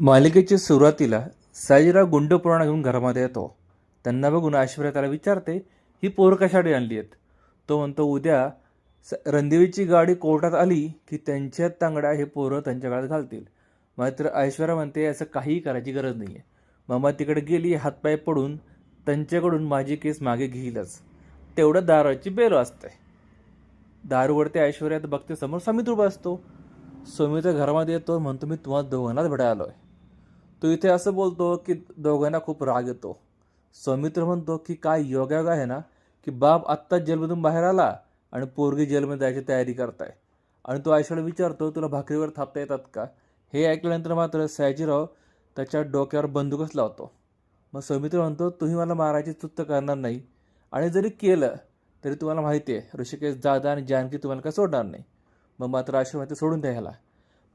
मालिकेच्या सुरुवातीला साईराव गुंड पुराणा घेऊन घरामध्ये येतो. त्यांना बघून ऐश्वर्या त्याला विचारते ही पोर कशासाठी आणली आहेत? तो म्हणतो उद्या स रणदेवीची गाडी कोर्टात आली की त्यांच्या तांगड्या हे पोरं त्यांच्या गळ्यात घालतील. मात्र ऐश्वर्या म्हणते असं काहीही करायची गरज नाही आहे मामा तिकडे गेली हातपाय पडून त्यांच्याकडून माझी केस मागे घेईलच. तेवढं दाराची बेल असते दारूवरती ऐश्वर्यात बघते समोर समित उभा असतो. समित्र घरामध्ये येतो म्हणतो मी तुम्हाला दोघांनाच भेटायला आलो आहे तो इथे असं बोलतो की दोघांना खूप राग येतो. सौमित्र म्हणतो की काय योगायोग आहे ना की बाप आत्ताच जेलमधून बाहेर आला आणि पोरगी जेलमध्ये जायची तयारी करताय. आणि तो आयशाला विचारतो तुला भाकरीवर थापता येतात का? हे ऐकल्यानंतर मात्र सयाजीराव त्याच्या डोक्यावर बंदूकच लावतो. मग सौमित्र म्हणतो तुम्ही मला मारायची चुत्त करणार नाही आणि जरी केलं तरी तुम्हाला माहिती आहे ऋषिकेश दादा आणि जानकी तुम्हाला काय सोडणार नाही. मग मात्र ऐश्वर्या सोडून द्या ह्याला.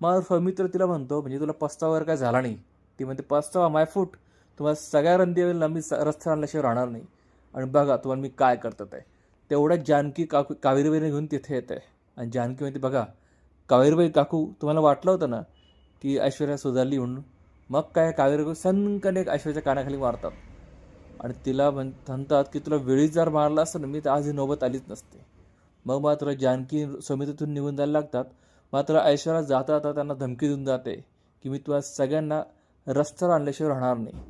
मग सौमित्र तिला म्हणतो म्हणजे तुला पस्तावर काय झाला नाही? ती म्हणते पस्तावा माय फूट तुम्हाला सगळ्या रंदीला मी स- रस्ता आणल्याशिवाय राहणार नाही. आणि बघा तुम्हाला मी काय करतात आहे. तेवढ्यात जानकी काकू कावेरीबाईने घेऊन तिथे येत आहे. आणि जानकी म्हणते बघा कावेरीबाई काकू तुम्हाला वाटलं होतं ना की ऐश्वर्या सुधारली म्हणून मग काय कावेरीबाई सनकने ऐश्वर्याच्या कानाखाली मारतात. आणि तिला म्हण म्हणतात की तुला वेळी जर मारला असतं ना मी तर आज ही नौबत आलीच नसते. मग मात्र जानकी समितीतून निघून जायला लागतात. मात्र ऐश्वर्या जाता जाता त्यांना धमकी देऊन जाते की मी तुला सगळ्यांना रस्त्यावर आणल्याशिवाय राहणार नाही.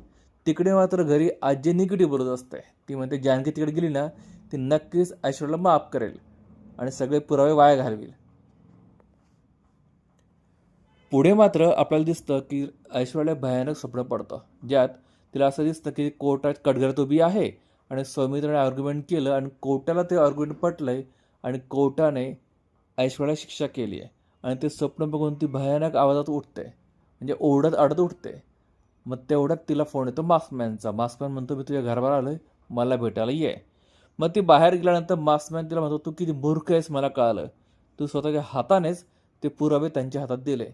तिकडे मात्र घरी आजी निगेटिव्ह बोलत असते. ती म्हणते जानकी तिकडे गेली ना ती नक्कीच ऐश्वर्याला माफ करेल आणि सगळे पुरावे वाया घालवेल. पुढे मात्र आपल्याला दिसतं की ऐश्वर्याला भयानक स्वप्न पडतं. ज्यात तिला असं दिसतं की कोर्टात कडघडत उभी आहे आणि सौमित्राने आर्ग्युमेंट केलं आणि कोर्टाला ते आर्ग्युमेंट पटलंय आणि कोर्टाने ऐश्वर्याला शिक्षा केली आहे आणि ते स्वप्न बघून ती भयानक आवाजात उठते. म्हणजे ओरडत अडत उठते. मग तेवढ्यात तिला फोन येतो मास्कमॅनचा मास्कमॅन म्हणतो मी तुझ्या घराबाहेर आलोय. मला भेटायला ये. मग ती बाहेर गेल्यानंतर मास्कमॅन तिला म्हणतो तू किती मूर्ख आहेस मला कळालं. तू स्वतःच्या हातानेच ते पुरावे त्यांच्या हातात दिले.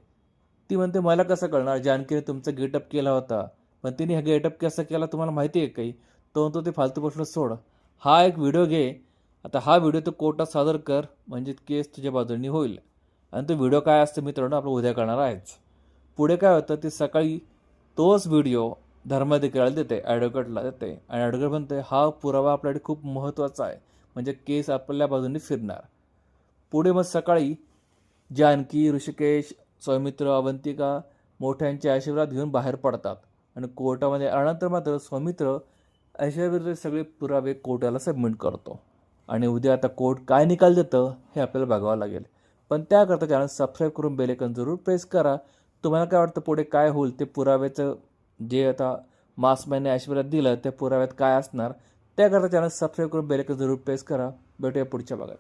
ती म्हणते मला कसं कळणार? जानकीने तुमचा गेटअप केला होता. पण तिने हा गेटअप कसं केला तुम्हाला माहिती आहे काही? तो म्हणतो ते फालतू प्रश्न सोड. हा एक व्हिडिओ घे. आता हा व्हिडिओ तू कोर्टात सादर कर. म्हणजे केस तुझ्या बाजूनी होईल. आणि तो व्हिडिओ काय असतं मित्रांनो? आपण उद्या करणार आहेच. पुढे काय होतं? ते सकाळी तोच व्हिडिओ धर्माधिकाऱ्याला देते ॲडव्होकेटला देते. आणि ॲडव्होकेट म्हणते हा पुरावा आपल्याकडे खूप महत्त्वाचा आहे. म्हणजे केस आपल्या बाजूने फिरणार. पुढे मग सकाळी जानकी ऋषिकेश सौमित्र अवंतिका मोठ्यांचे आशीर्वाद घेऊन बाहेर पडतात. आणि कोर्टामध्ये आल्यानंतर मात्र सौमित्र ऐश्वर्याविरुद्ध सगळे पुरावे कोर्टाला सबमिट करतो. आणि उद्या आता कोर्ट काय निकाल देतं हे आपल्याला बघावं लागेल. पण त्याकरता चॅनल सबस्क्राईब करून बेलेकन जरूर प्रेस करा. तुम्हाला काय वाटतं पुढे काय होईल? ते पुराव्याचं जे आता मास महिने ऐश्वर्यात दिलं त्या पुराव्यात काय असणार? त्याकरता चॅनल सबस्क्राईब करून बेलेकर जरूर प्रेस करा. भेटूया पुढच्या भागात.